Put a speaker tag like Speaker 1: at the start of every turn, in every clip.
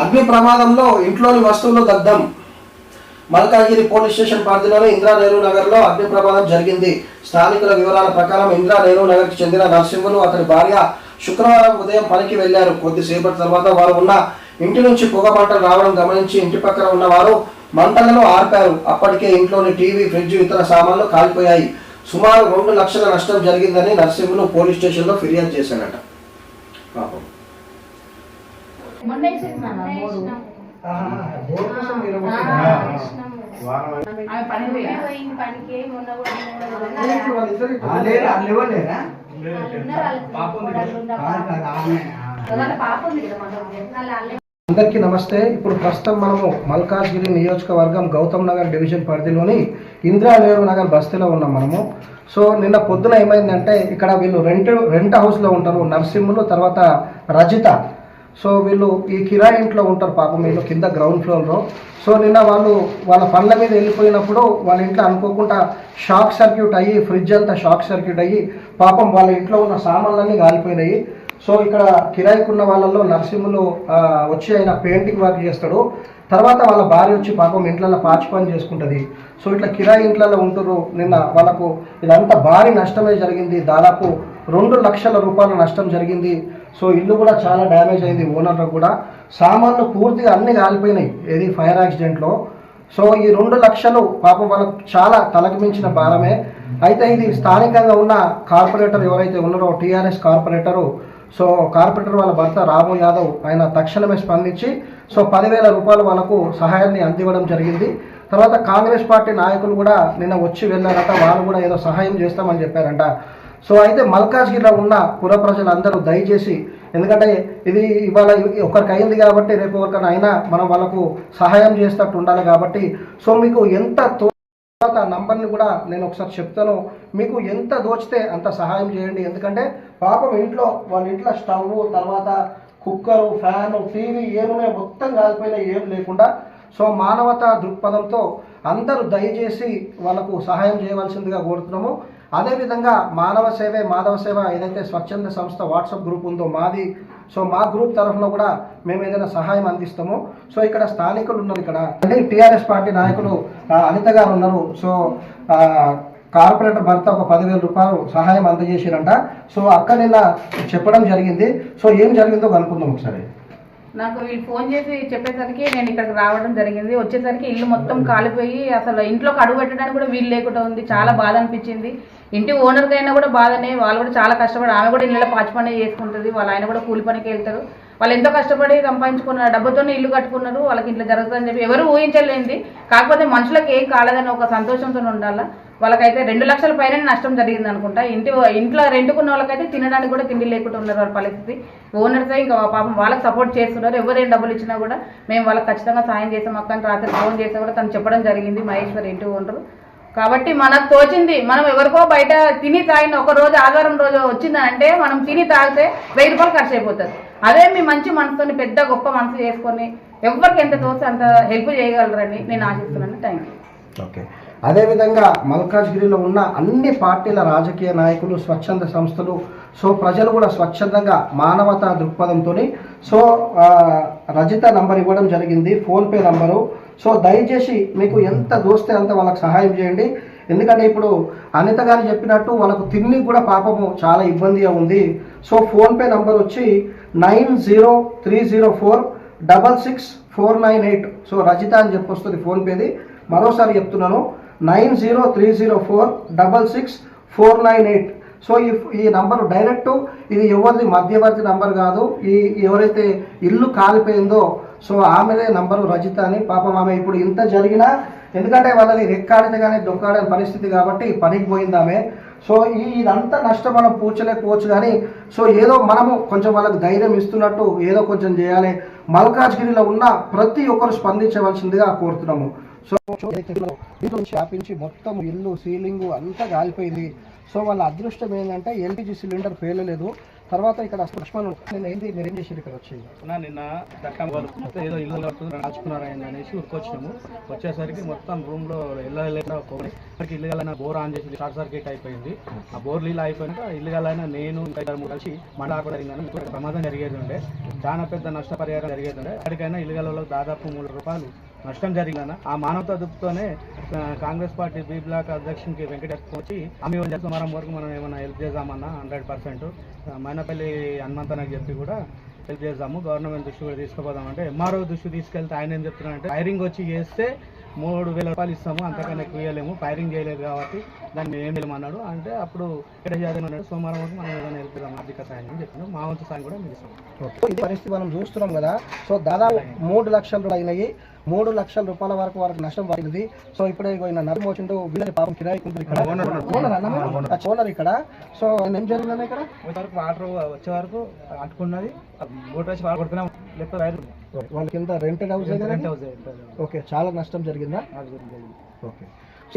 Speaker 1: అగ్ని ప్రమాదంలో ఇంట్లోని వస్తువులు దగ్ధం. మల్కాగిరి పోలీస్ స్టేషన్ పరిధిలోని ఇందిరా నెహ్రూ నగర్లో అగ్ని ప్రమాదం జరిగింది. స్థానికుల వివరాల ప్రకారం ఇందిరా నెహ్రూ నగర్కి చెందిన నరసింహులు అతని భార్య శుక్రవారం ఉదయం పనికి వెళ్ళారు కొద్దిసేపటి తర్వాత వారు ఉన్న ఇంటి నుంచి పొగ మంటలు రావడం గమనించి ఇంటి పక్కన ఉన్నవారు మంటలను ఆర్పారు. అప్పటికే ఇంట్లోని టీవీ ఫ్రిడ్జ్ ఇతర సామాన్లు కాలిపోయాయి. సుమారు రెండు లక్షల నష్టం జరిగిందని నరసింహులు పోలీస్ స్టేషన్లో ఫిర్యాదు చేశాడట. పాపం.
Speaker 2: మొన్న వేసేసినాను ఆ బోరు. ఆమె పని పోయి?
Speaker 3: పనికి మొన్న కూడా
Speaker 2: వాళ్ళ పాప ఉంది కదా? మన
Speaker 1: అందరికీ నమస్తే. ఇప్పుడు ప్రస్తుతం మనము మల్కాజ్గిరి నియోజకవర్గం గౌతమ్ నగర్ డివిజన్ పరిధిలోని ఇందిరా నగర్ బస్తీలో ఉన్నాం మనము. సో నిన్న పొద్దున ఏమైందంటే ఇక్కడ వీళ్ళు రెంట్ రెంట్ హౌస్లో ఉంటారు నరసింహులు తర్వాత రజిత. సో వీళ్ళు ఈ కిరాయి ఇంట్లో ఉంటారు పాపం వీళ్ళు కింద గ్రౌండ్ ఫ్లోర్లో సో నిన్న వాళ్ళు వాళ్ళ పనుల మీద వెళ్ళిపోయినప్పుడు వాళ్ళ ఇంట్లో అనుకోకుండా షాక్ సర్క్యూట్ అయ్యి ఫ్రిడ్జ్ అంతా షాక్ సర్క్యూట్ అయ్యి పాపం వాళ్ళ ఇంట్లో ఉన్న సామాన్లన్నీ కాలిపోయినాయి సో ఇక్కడ కిరాయికున్న వాళ్ళల్లో నరసింహులు వచ్చి ఆయన పెయింటింగ్ వర్క్ చేస్తాడు. తర్వాత వాళ్ళ భార్య వచ్చి పాపం ఇంట్లో పాచి పని చేసుకుంటుంది. సో ఇట్లా కిరాయి ఇంట్లో ఉంటారు నిన్న వాళ్ళకు. ఇదంతా భారీ నష్టమే జరిగింది. దాదాపు రెండు లక్షల రూపాయల నష్టం జరిగింది. సో ఇల్లు కూడా చాలా డ్యామేజ్ అయింది ఓనర్లకు కూడా. సామాన్లు పూర్తిగా అన్ని కాలిపోయినాయి ఏది ఫైర్ యాక్సిడెంట్లో. సో ఈ రెండు లక్షలు పాపం వాళ్ళకు చాలా తలకు మించిన భారమే. అయితే ఇది స్థానికంగా ఉన్న కార్పొరేటర్ ఎవరైతే ఉన్నారో టీఆర్ఎస్ కార్పొరేటరు సో కార్పొరేటర్ వాళ్ళ భర్త రాము యాదవ్ ఆయన తక్షణమే స్పందించి సో పదివేల రూపాయలు వాళ్ళకు సహాయాన్ని అందివ్వడం జరిగింది. తర్వాత కాంగ్రెస్ పార్టీ నాయకులు కూడా నిన్న వచ్చి వెళ్ళారట వాళ్ళు కూడా ఏదో సహాయం చేస్తామని చెప్పారంట. సో అయితే మల్కాజ్గిరిలో ఉన్న పుర ప్రజలందరూ దయచేసి ఎందుకంటే ఇది ఇవాళ ఒకరికి అయింది కాబట్టి రేపు ఒకరికైనా అయినా మనం వాళ్ళకు సహాయం చేసేటట్టు ఉండాలి కాబట్టి సో మీకు ఎంత తర్వాత నంబర్ని కూడా నేను ఒకసారి చెప్తాను. మీకు ఎంత దోచితే అంత సహాయం చేయండి. ఎందుకంటే పాపం ఇంట్లో వాళ్ళ ఇంట్లో స్టవ్ తర్వాత కుక్కరు ఫ్యాను టీవీ ఏమున్నాయి మొత్తం కాలిపోయినా ఏం లేకుండా. సో మానవతా దృక్పథంతో అందరూ దయచేసి వాళ్ళకు సహాయం చేయవలసిందిగా కోరుతున్నాము. అదేవిధంగా మానవ సేవే మాధవ సేవ ఏదైతే స్వచ్ఛంద సంస్థ వాట్సాప్ గ్రూప్ ఉందో మాది సో మా గ్రూప్ తరఫున కూడా మేము ఏదైనా సహాయం అందిస్తాము. సో ఇక్కడ స్థానికులు ఉన్నారు ఇక్కడ. అంటే టీఆర్ఎస్ పార్టీ నాయకులు అనిత గారు ఉన్నారు. సో కార్పొరేటర్ భర్త ఒక పదివేల రూపాయలు సహాయం అందజేసిరంట. సో అక్క నిన్న చెప్పడం జరిగింది. సో ఏం జరిగిందో కనుక్కుందాం ఒకసారి.
Speaker 2: నాకు వీళ్ళు ఫోన్ చేసి చెప్పేసరికి నేను ఇక్కడికి రావడం జరిగింది. వచ్చేసరికి ఇల్లు మొత్తం కాలిపోయి అసలు ఇంట్లోకి అడుగు పెట్టడానికి కూడా వీలు లేకుండా ఉంది. చాలా బాధ అనిపించింది. ఇంటి ఓనర్కైనా అయినా కూడా బాధనే. వాళ్ళు కూడా చాలా కష్టపడి ఆమె కూడా ఇళ్ళలో పాచి పని చేసుకుంటుంది. వాళ్ళ ఆయన కూడా కూలి పనికి వెళ్తారు. వాళ్ళు ఎంతో కష్టపడి సంపాదించుకున్నారు డబ్బుతోనే ఇల్లు కట్టుకున్నారు వాళ్ళకి ఇంట్లో జరుగుతుందని చెప్పి ఎవరు ఊహించలేంది కాకపోతే మనుషులకు ఏం కాలేదని ఒక సంతోషంతో ఉండాలా? వాళ్ళకైతే రెండు లక్షల పైన నష్టం జరిగింది అనుకుంటా. ఇంటి ఇంట్లో రెండుకున్న వాళ్ళకైతే తినడానికి కూడా తిండి లేకుండా ఉన్నారు వాళ్ళ పరిస్థితి. ఓనర్స్ ఇంకా పాపం వాళ్ళకి సపోర్ట్ చేస్తున్నారు. ఎవరేం డబ్బులు ఇచ్చినా కూడా మేము వాళ్ళకి ఖచ్చితంగా సాయం చేసాం అక్కని రాత్రి ఫోన్ చేస్తే కూడా తను చెప్పడం జరిగింది. మహేశ్వర్ ఇంటి ఓనరు? కాబట్టి మనకు తోచింది. మనం ఎవరికో బయట తిని తాగిన ఒక రోజు ఆదివారం రోజు వచ్చిందంటే మనం తిని తాగితే వెయ్యి రూపాయలు ఖర్చు అయిపోతుంది. అదే మీ మంచి మనసుని పెద్ద గొప్ప మనసు చేసుకొని ఎవరికి ఎంత తోచి అంత హెల్ప్ చేయగలరని నేను ఆశిస్తున్నాను. Thank you
Speaker 1: okay. అదేవిధంగా మల్కాజ్గిరిలో ఉన్న అన్ని పార్టీల రాజకీయ నాయకులు స్వచ్ఛంద సంస్థలు సో ప్రజలు కూడా స్వచ్ఛందంగా మానవతా దృక్పథంతో సో రజిత నంబర్ ఇవ్వడం జరిగింది ఫోన్పే నంబరు. సో దయచేసి మీకు ఎంత దోస్తే అంత వాళ్ళకి సహాయం చేయండి. ఎందుకంటే ఇప్పుడు అనిత గారు చెప్పినట్టు వాళ్ళకు తిండి కూడా పాపము చాలా ఇబ్బందిగా ఉంది. సో ఫోన్పే నంబర్ వచ్చి nine zero three zero four double six four nine eight. So Rajitha అని చెప్పి వస్తుంది ఫోన్పేది మరోసారి చెప్తున్నాను. Nine zero three zero four double six four nine eight. So ఈ ఈ నంబర్ డైరెక్ట్ ఇది ఎవరిది మధ్యవర్తి నంబర్ కాదు. ఈ ఎవరైతే ఇల్లు కాలిపోయిందో సో ఆమెదే నంబరు రజిత అని. పాపం ఆమె ఇప్పుడు ఇంత జరిగినా ఎందుకంటే వాళ్ళది రెక్కాడితే కానీ దొక్కాడని పరిస్థితి కాబట్టి పనికి పోయింది సో ఈ ఇదంతా నష్టం మనం పూడ్చలేకపోవచ్చు కానీ సో ఏదో మనము కొంచెం వాళ్ళకి ధైర్యం ఇస్తున్నట్టు ఏదో కొంచెం చేయాలి. మల్కాజ్గిరిలో ఉన్న ప్రతి ఒక్కరు స్పందించవలసిందిగా కోరుతున్నాము. సో వ్యాపించి మొత్తం ఇల్లు సీలింగ్ అంతా కాలిపోయింది. సో వాళ్ళ అదృష్టం ఏంటంటే ఎల్పిజి సిలిండర్ పేలలేదు. తర్వాత ఇక్కడ లక్ష్మణ్ నేను ఏంది మీరు ఏం చేసారు ఇక్కడ వచ్చి?
Speaker 4: నా నిన్న దట్టం ఏదో ఇల్లు కడుతుంది అనేసి ఉరుకొచ్చినాము వచ్చేసరికి మొత్తం రూమ్లో ఇళ్ళ లేకుండా పోయి బోర్ ఆన్ చేసి షార్ట్ సర్క్యూట్ అయిపోయింది. ఆ బోర్ నీళ్ళు అయిపోయినాక ఇల్లు అయినా నేను ఇంకా ఇద్దరు ముగ్గురు కలిసి మండలాకు ప్రమాదం జరిగేది ఉండే. చాలా పెద్ద నష్టపరిహారం జరిగేది ఉండే. అక్కడికైనా ఇల్లుగల్ దాదాపు మూడు రూపాయలు నష్టం జరిగిందన్న ఆ మానవతా దృప్తితోనే కాంగ్రెస్ పార్టీ బి బ్లాక్ అధ్యక్షునికి వెంకటేశ్వర వచ్చి ఆమె సుమారం వరకు మనం ఏమైనా హెల్ప్ చేద్దామన్నా హండ్రెడ్ పర్సెంట్ మైనపల్లి హనుమంతనకు చెప్పి కూడా హెల్ప్ చేద్దాము. గవర్నమెంట్ దృష్టి కూడా తీసుకుపోదాం అంటే ఎంఆర్ఓ దృష్టి తీసుకెళ్తే ఆయన ఏం చెప్తున్నారంటే ఫైరింగ్ వచ్చి చేస్తే మూడు వేల రూపాయలు ఇస్తాము అంతకన్నా ఎక్కువ ఇవ్వలేము ఫైరింగ్ చేయలేదు కాబట్టి దాన్ని ఏం చేయమన్నాడు. అంటే అప్పుడు ఎక్కడ చేయాలని సోమవారం వరకు మనం ఏదైనా హెల్ప్ చేద్దాం ఆర్థిక సాయం అని చెప్పినాం మా వంతు సాయం కూడా
Speaker 1: మిగిలిస్తాం ఇది పరిస్థితి మనం చూస్తున్నాం కదా. సో దాదాపు మూడు లక్షల రూపాయలు అయినాయి. మూడు లక్షల రూపాయల వరకు వరకు నష్టం పడింది సో ఇప్పుడే ఇగో నరం వచ్చిండు. వీళ్ళని పాపం కిరాయి ఇక్కడ. ఓనర్ ఇక్కడ. సో ఏం జరిగిందన్న ఇక్కడ?
Speaker 4: వరకు వాటర్ వచ్చే వరకు అంటుకున్నది. బోట్ వేసి వాటర్ కొడుతున్నాం. లేకపోతే వైర్
Speaker 1: వాళ్ళ కింద rented house
Speaker 4: rent house
Speaker 1: okay. చాలా నష్టం జరిగిందా? ఓకే.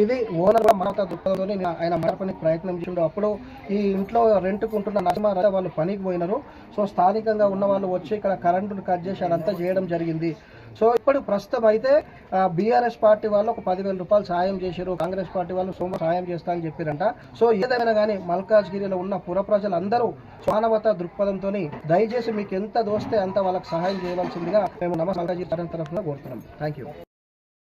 Speaker 1: ఇది ఓనర్ మనతో దుఃఖంలోనే ఆయన మారపనికి ప్రయత్నం చేసిండు. అప్పుడు ఈ ఇంట్లో రెంట్కు ఉంటున్న నరసింహారాజ వాళ్ళు పనికి పోయినారు. సో స్థానికంగా ఉన్న వాళ్ళు వచ్చి ఇక్కడ కరెంటును కట్ చేసి అదంతా చేయడం జరిగింది. సో ఇప్పుడు ప్రస్తుతం అయితే బీఆర్ఎస్ పార్టీ వాళ్ళు ఒక పదివేల రూపాయలు సాయం చేశారు కాంగ్రెస్ పార్టీ వాళ్ళు సోమ సాయం చేస్తా అని చెప్పారంట. సో ఏదైనా కానీ మల్కాజ్గిరిలో ఉన్న పుర ప్రజలందరూ మానవత దృక్పథంతో దయచేసి మీకు ఎంత దోస్తే అంత వాళ్ళకి సహాయం చేయవలసిందిగా మేము నమస్ మల్కాజ్గిరి తరఫున కోరుతున్నాం. Thank you